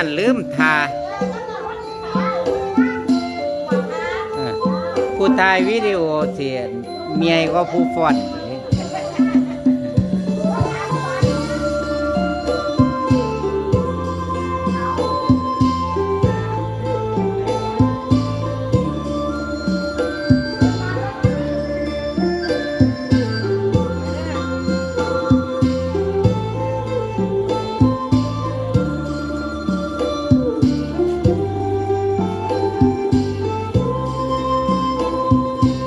านลืมทาผู้ถ่ายวิดีโอเสียเมียก็ผู้ฟอน Música